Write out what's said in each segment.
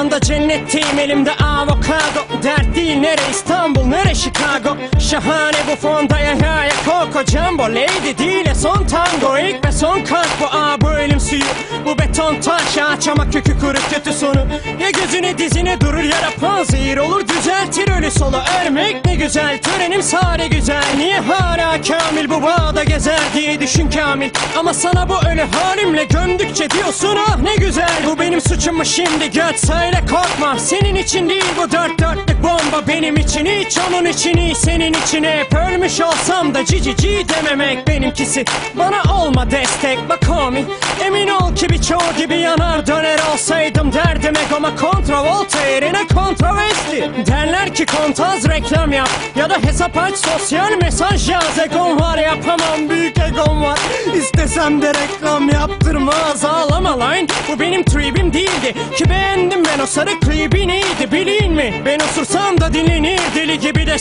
anda cennetteyim elimde avokado. Dert değil nere İstanbul nere Chicago? Şahane bu fonda ya ya ya Coco Jumbo Lady değil son tango. İlk ve son kalk bu aa bu elim suyu Bu beton taş ağaç ama kökü kuru kötü sonu. Ya gözüne dizine durur ya da panzehir olur düzeltir ölü solu. Örmek ne güzel törenim sare güzel. Niye hala kamil bu bağda gezer diye düşün kamil? Ama sana bu ölü halimle gömdükçe diyorsun ah ne güzel Bu benim suçum mu şimdi. Göt söyle korkma Senin için değil bu dört dörtlük bomba. Benim için hiç onun için iyi senin için hep. Ölmüş olsam da cici ci dememek benimkisi. Bana olma destek bak homie Emin ol ki birçoğu gibi yanar döner olsaydım derdim egoma. Kontravolta yerine kontroversi Derler ki kontaz reklam yap. Ya da hesap aç sosyal mesaj yaz. Egom var yapamam büyük egom var. İstesem de reklam yaptırmaz. Ağlama lan Bu benim tribim değildi. Ki beğendim ben o sarı klibi neydi bilin mi? Ben osursam da dinlenir deli gibi de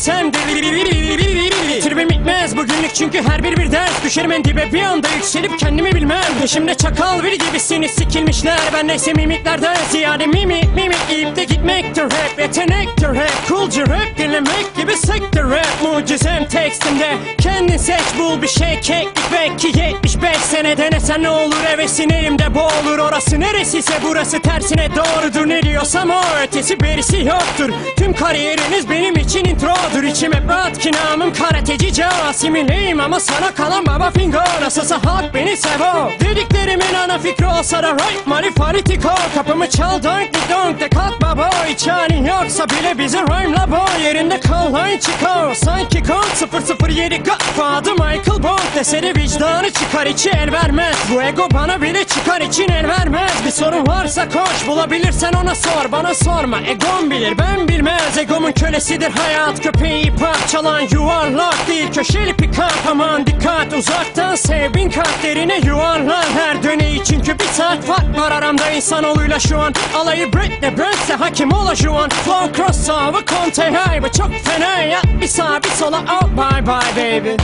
Tribim bitmez bugünlük çünkü her bir bir ders Düşerim en dibe. Bir anda yükselip kendimi bilmem. Peşimde çakal biri gibisiniz sikilmişler. Ben neyse mimiklerden ziyade mimi mimi. İyip de gitmektir hep yetenektir hep Coolcu rap dinlemek gibi sektir rap. Mucizem tekstimde kendin seç bul bir şey. Keklik Belki 75 sene. Denesen ne olur hevesin elimde boğulur. Orası neresiyse burası tersine doğrudur. Ne diyorsam o ötesi berisi yoktur. Tüm kariyeriniz benim için introdur. İçim hep rahat ki namım karateci Casimileyim ama sana kalan baba fingo Nasılsa halk beni sevo. Dediklerimin ana fikri olsa da right money faritiko Kapımı çal donk di donk de kalk baba Hiç halin yoksa bile bizi rhyme'la bo Yerinde kal lan çıkar. Sanki kod 007 Godfather Michael Bond Deseri vicdanı çıkar içi el vermez. Bu ego bana bile çıkar için el vermez. Bir sorun varsa koş bulabilirsen ona sor. Bana sorma egom bilir ben bilmez. Egomun kölesidir hayat köpeği parçalan Yuvarlak değil. Köşeli pikap Aman dikkat uzaktan sev bin kat derine yuvarlan Her döneyi. Çünkü bir saat fark var aramda insanoğluyla şu an. Alayı Britney Brent'se hakim ola şu an Flow cross over Conte High bu çok fena ya Bir sağa bir sola. Oh bye bye baby